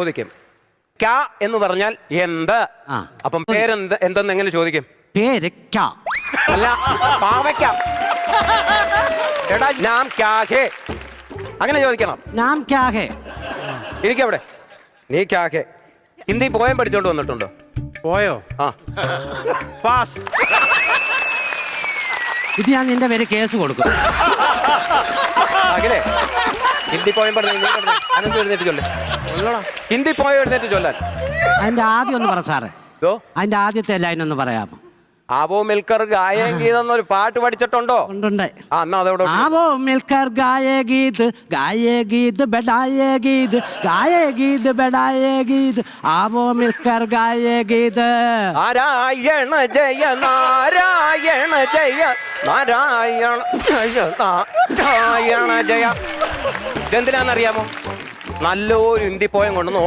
ചോദിക്കും. ക്യാ എന്ന് പറഞ്ഞാൽ എന്ത്? ആ. അപ്പം പേരെന്ത്? എന്തെന്ന് എങ്ങനെ ചോദിക്കും? പേര് ക്യാ അല്ല പാവയ്ക്ക. എടാ നാം ക്യാ ഹേ അങ്ങനെ ചോദിക്കണം. നാം ക്യാ ഹേ ഇരിക്കവിടെ നീ ക്യാ ഹേ ഹിന്ദി പോയം പഠിച്ചോണ്ട് വന്നിട്ടുണ്ടോ? പോയോ? ആ. പാസ്. ഇത് ഞാൻ നിന്റെ പേര് കേസ് കൊടുക്കും. അഖിലേ ഹിന്ദി പോയം ഹിന്ദി അതിന്റെ ആദ്യം ഒന്ന് പറ സാറേ. അതിന്റെ ആദ്യത്തെ ലൈൻ ഒന്ന് പറയാമോ? ആവോ മിൽക്കർ ഗായേ ഗീത എന്നൊരു പാട്ട് പഠിച്ചിട്ടുണ്ടോ? ആവോ മിൽക്കർ ഗായേ ഗീത് ഗായേ ഗീത് ബെഡായേ ഗീത് ഗായേ ഗീത് ബെഡായേ ഗീത് ആവോ മിൽക്കർ ഗായേ ഗീത് നാരായണ ജയ നാരായണ ജയ നാരായണ ജയ നാരായണ ജയ. ഇതെന്തിനാന്നറിയാമോ നല്ലൊരു ഇന്ത്യ പോയം കൊണ്ടുവന്ന്